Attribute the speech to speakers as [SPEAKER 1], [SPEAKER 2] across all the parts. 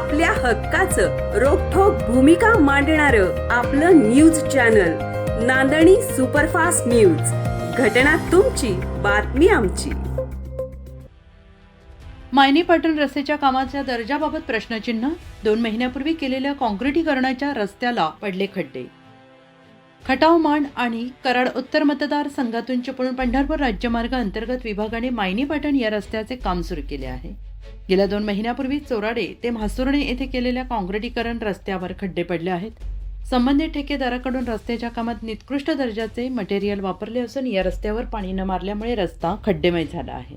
[SPEAKER 1] आपल्या हक्काचं रोखोक भूमिका मांडणार आपलं news channel Nandani superfast news. घटना तुमची बातमी आमची.
[SPEAKER 2] मायनी पाटण रस्त्याच्या कामाच्या दर्जाबाबत प्रश्नचिन्ह दोन महिन्यापूर्वी केलेल्या काँक्रिटीकरणाच्या रस्त्याला पडले खड्डे. खटाव मांड आणि कराड उत्तर मतदारसंघातून चिपळूण पंढरपूर राज्यमार्ग अंतर्गत विभागाने मायनी पाटण या रस्त्याचे काम सुरू केले आहे. गेल्या दोन महिन्यापूर्वी चोराडे ते म्हासुर्णे येथे केलेल्या काँक्रिटीकरण रस्त्यावर खड्डे पडले आहेत. संबंधित ठेकेदाराकडून रस्त्याच्या कामात निकृष्ट दर्जाचे मटेरियल वापरले असून या रस्त्यावर पाणी न मारल्यामुळे रस्ता खड्डेमय झाला आहे.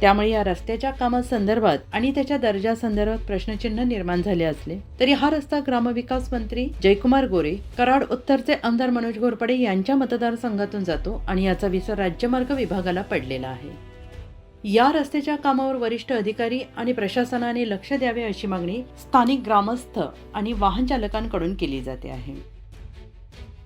[SPEAKER 2] त्यामुळे या रस्त्याच्या कामासंदर्भात आणि त्याच्या दर्जासंदर्भात प्रश्नचिन्ह निर्माण झाले असले तरी हा रस्ता ग्रामविकास मंत्री जयकुमार गोरे कराड उत्तरचे आमदार मनोज घोरपडे यांच्या मतदारसंघातून जातो आणि याचा विसर राज्यमार्ग विभागाला पडलेला आहे. या रस्त्याच्या कामावर वरिष्ठ अधिकारी आणि प्रशासनाने लक्ष द्यावे अशी मागणी स्थानिक ग्रामस्थ आणि वाहन चालकांकडून केली जाते आहे.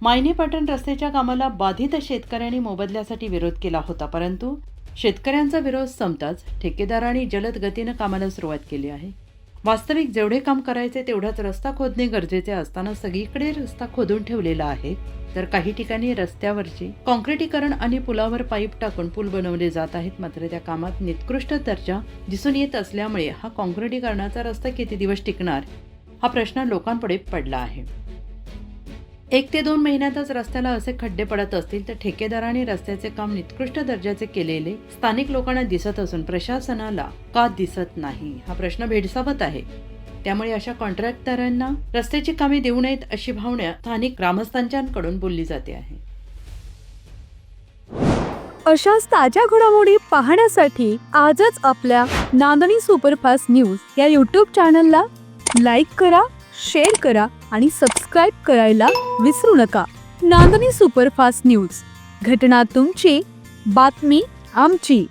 [SPEAKER 2] मायने पाटण रस्त्याच्या कामाला बाधित शेतकऱ्यांनी मोबदल्यासाठी विरोध केला होता परंतु शेतकऱ्यांचा विरोध संपताच ठेकेदारांनी जलद गतीनं कामाला सुरुवात केली आहे. वास्तविक जेवढे काम करायचे तेवढाच रस्ता खोदणे गरजेचे असताना सगळीकडे रस्ता खोदून ठेवलेला आहे. तर काही ठिकाणी रस्त्यावरचे काँक्रिटीकरण आणि पुलावर पाईप टाकून पूल बनवले जात आहेत. मात्र त्या कामात निकृष्ट दर्जा दिसून येत असल्यामुळे हा काँक्रिटीकरणाचा रस्ता किती दिवस टिकणार हा प्रश्न लोकांपुढे पडला आहे. एक ते दोन महिन्यातच रस्त्याला असे खड्डे पडत असतील तर ठेकेदाराने रस्त्याचे काम निकृष्ट दर्जाचे केलेले स्थानिक लोकांना दिसत असून प्रशासनाला का दिसत नाही? हा प्रश्न भेडसावत आहे. त्यामुळे अशा कॉन्ट्रॅक्टरांना रस्त्याची कामे देऊ नयेत अशी भावना स्थानिक ग्रामस्थांच्याकडून बोलली जाते आहे.
[SPEAKER 3] अशाच ताज्या घडामोडी पाहण्यासाठी आजच आपल्या नांदणी सुपरफास्ट न्यूज या यूट्यूब चॅनलला लाईक करा शेअर करा आणि सबस्क्राईब करायला विसरू नका. Nandani superfast news. घटना तुमची बातमी आमची.